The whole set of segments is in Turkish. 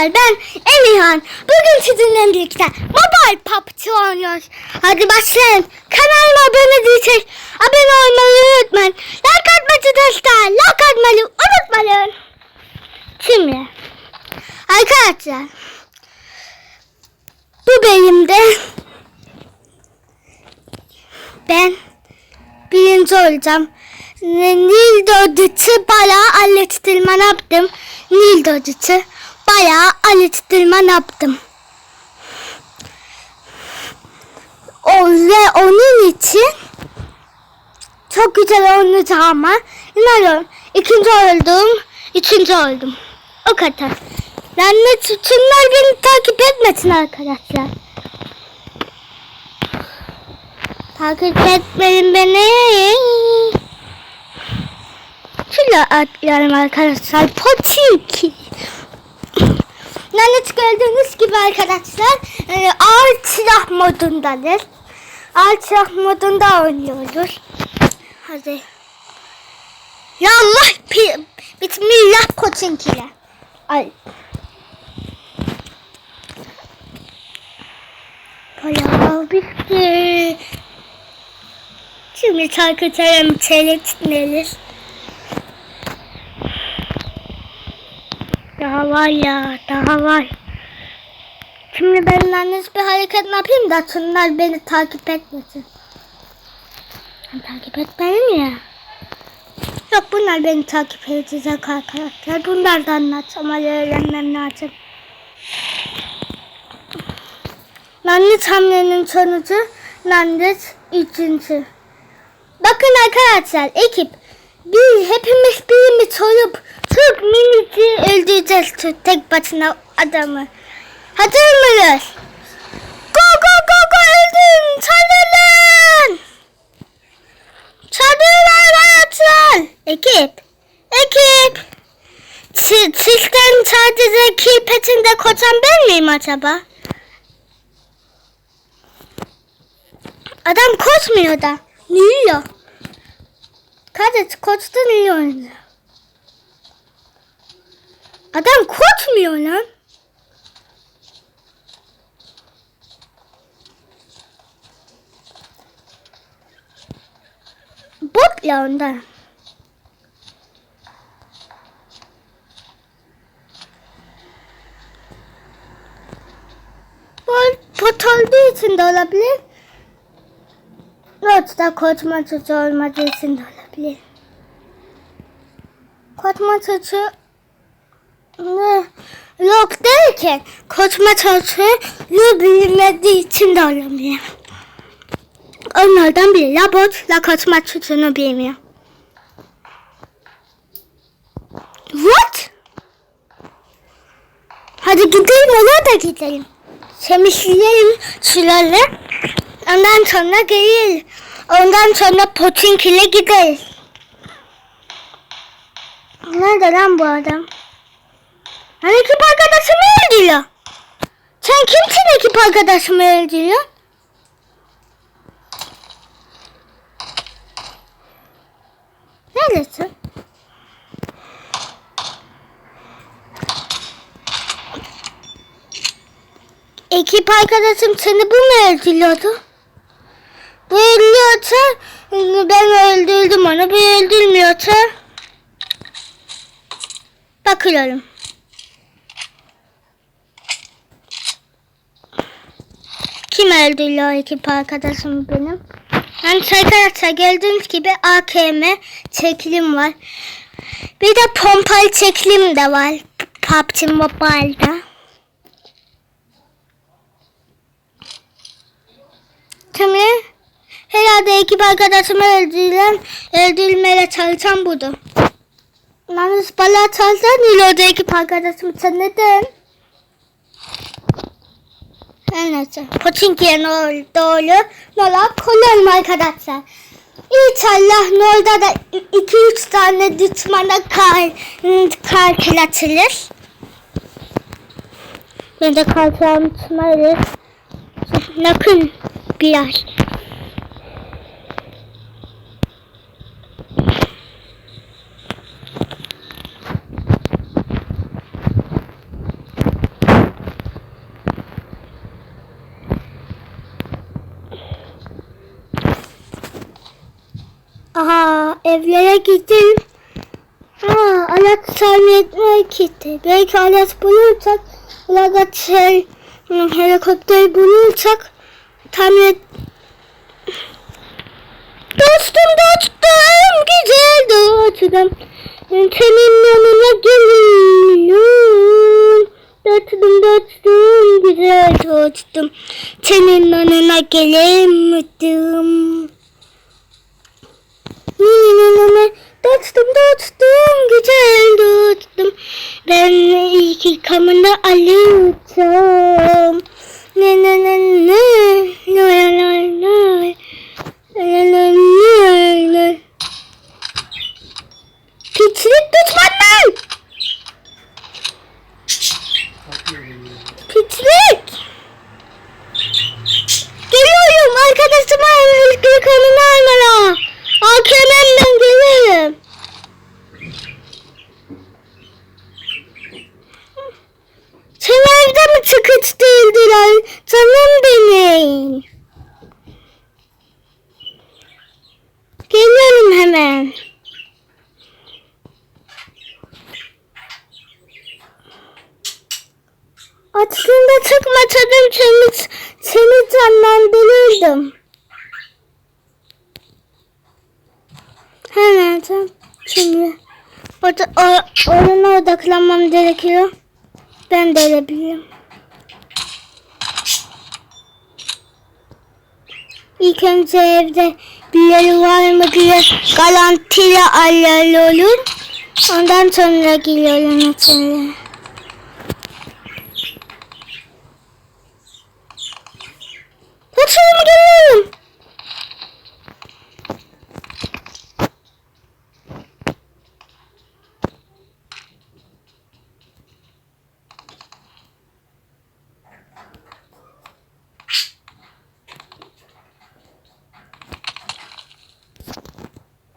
arkadaşlar ben Emirhan. Bugün sizinle birlikte Mobile PUBG oynuyoruz. Hadi başlayalım. Kanalıma abone değilseniz abone olmayı unutmayın. Like atmayı arkadaşlar. Like atmayı unutmayın. Şimdi arkadaşlar bu bölümde ben birinci olacağım. Nil dördüçü bayağı alıştırma yaptım. Nil dördüçü bayağı alıştırma yaptım. O, ve onun için çok güzel oynayacağıma inanıyorum. İkinci oldum, üçüncü oldum. O kadar. Yani tutunlar beni takip etmesin arkadaşlar. Takip etmeyin beni. Şöyle atlayalım arkadaşlar. Poçinki. Yani gördüğünüz gibi arkadaşlar e, ağır silah modundadır. Ağır silah modunda oynuyoruz. Hadi. Ya Allah Bismillah Poçinki'yle. Ay. Bayağı bitti. Şimdi takıtarım çelik neler. Daha var ya, daha var. Şimdi ben yalnız bir hareket yapayım da şunlar beni takip etmesin. Takip etmeyin ya. Yok bunlar beni takip edecek arkadaşlar. Bunlardan anlatacağım. Hadi öğrenmem lazım. Landet hamlenin sonucu Landet üçüncü. Bakın arkadaşlar ekip bir hepimiz birimiz olup çok minici öldüreceğiz şu tek başına adamı. Hazır mıyız? Go go go go öldün çalın. Çalın arkadaşlar. Ekip. Ekip. Siz- Sizden sadece kill petinde koçan ben miyim acaba? Adam koşmuyor da. Niye? Kardeş koştu niye oynuyor? Adam koşmuyor lan. Bot ya ondan. Bot olduğu için de olabilir. Yoksa koçma çocuğu olmadığı için de olabilir. Koçma çocuğu ne? Yok derken koçma çocuğu bilmediği için de olabilir. Onlardan biri ya bot ya koçma çocuğunu bilmiyor. What? Hadi gidelim ona da gidelim. Temizleyelim şuraları. Ondan sonra gelir. Ondan sonra Poçinkil'e gideriz. Nerede lan bu adam? Hani ekip arkadaşımı öldürüyor. Sen kimsin ekip arkadaşımı öldürüyor? Neredesin? Ekip arkadaşım seni bu mu öldürüyordu? Bu öldürüyorsa ben öldürdüm onu. Bu öldürmüyorsa bakıyorum. Kim öldürüyor ekip arkadaşım benim? Yani arkadaşlar gördüğünüz gibi AKM çekilim var. Bir de pompalı çekilim de var. PUBG Mobile'da. Şimdi herhalde ekip arkadaşımı öldürülen, öldürmeye çalışan budur. Yalnız bana çalsan ile orada ekip arkadaşım sen neden? Her neyse. Poçinki'ye doğru. Nola koyalım arkadaşlar. İnşallah Nolda da 2-3 tane düşmana kar, kartel atılır. Ben de kartel atmalıyız. Yakın biraz. evlere gittim. Ha, alet tamir gitti. Belki alet bulursak, alet şey, hmm, helikopter bulursak tamir et... Dostum dostum, güzel dostum. Senin yanına geliyorum. Dostum dostum, güzel dostum. Senin yanına gelemedim. Minimumi dostum dostum güzel dostum. Ben ilk yıkamını alıyorum. Ne ne ne ne ne ne ne ne mi çıkıştırdılar? Canım benim. Geliyorum hemen. Aslında çıkmasaydım seni, seni canlandırırdım. Hemen tamam. Şimdi orada, o, oyuna odaklanmam gerekiyor. Ben de öyle biliyorum. İlk önce evde birileri var mı diye garantili alıyorum. Ondan sonra geliyorum içeri. Kaçıyorum geliyorum.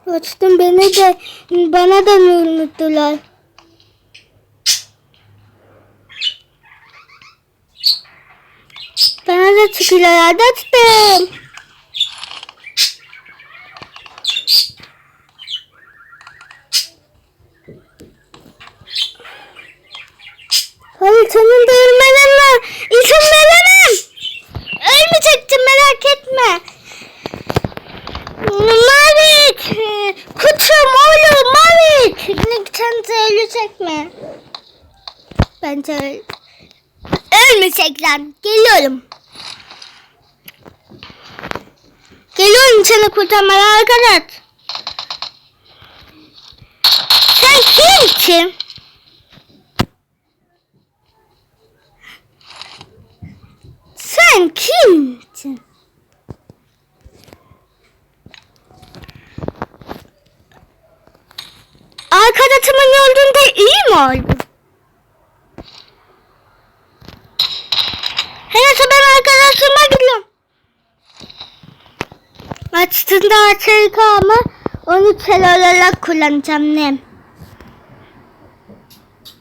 Açtım beni de bana da unuttular. Bana da çıkıyorlar açtım. Hayır senin Bence öl... Ölmeyecek lan. Geliyorum. Geliyorum seni kurtarmaya arkadaş. Sen kimsin? Sen kimsin? Arkadaşımın öldüğünde iyi mi oldu? Neyse ben arkadaşıma gidiyorum. Aslında açık ama onu tel olarak kullanacağım nem.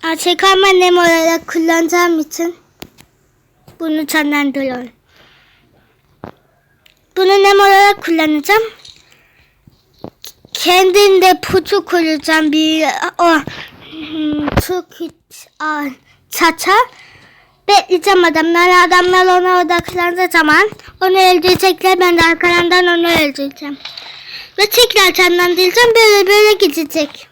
Açık ama nem olarak kullanacağım için bunu canlandırıyorum. Bunu nem olarak kullanacağım. Kendinde putu kuracağım bir o çok çaça bekleyeceğim adamlar adamlar ona odaklandığı zaman onu öldürecekler. Ben de arkalarından onu öldüreceğim. Ve tekrar canlandıracağım böyle böyle gidecek.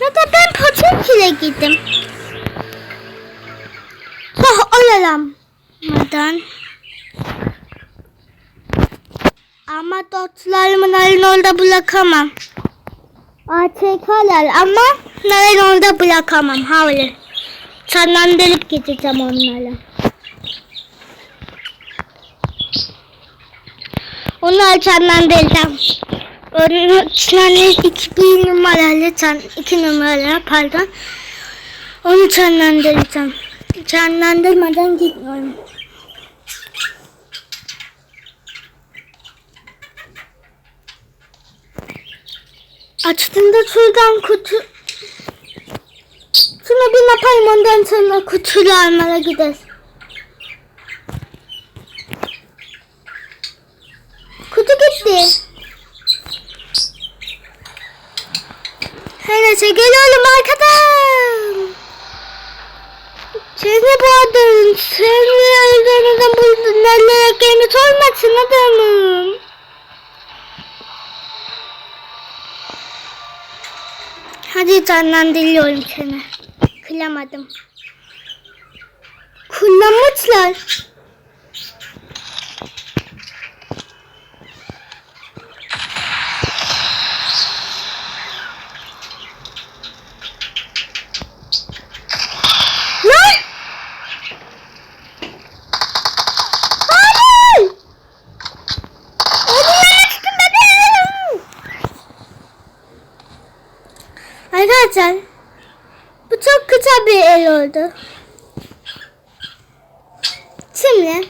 Ya da ben Paçoki'yle gittim yaralamadan ama dostlarımı naren orada bırakamam. ATK'lar ama naren orada bırakamam. Havle. Senden delip gideceğim onlara. Onlar senden deleceğim. Onun tane iki bir numaralı, iki numaralı pardon. Onu senden deleceğim. Canlandırmadan gitmiyorum. Açtığında şuradan kutu... Şunu bir yapayım ondan sonra kutulu almaya gideriz. Kutu gitti. Her neyse geliyorum arkadan. Seni bu öldüğünüzden bu nereye gelmiş olmasın adamım. Hadi canlandırıyorum seni. Kılamadım. Kullanmışlar. Lan! Hayır! Ödümden açtım bebeğim! Arkadaşlar bu çok kısa bir el oldu. Şimdi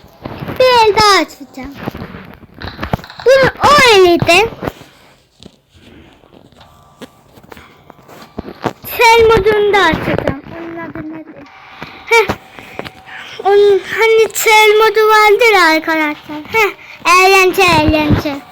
bir el daha açacağım. Bunu o eli de Sel modunda açacağım. Onun adı nedir? Heh. Onun hani sel modu vardır arkadaşlar. Heh. Eğlence eğlence.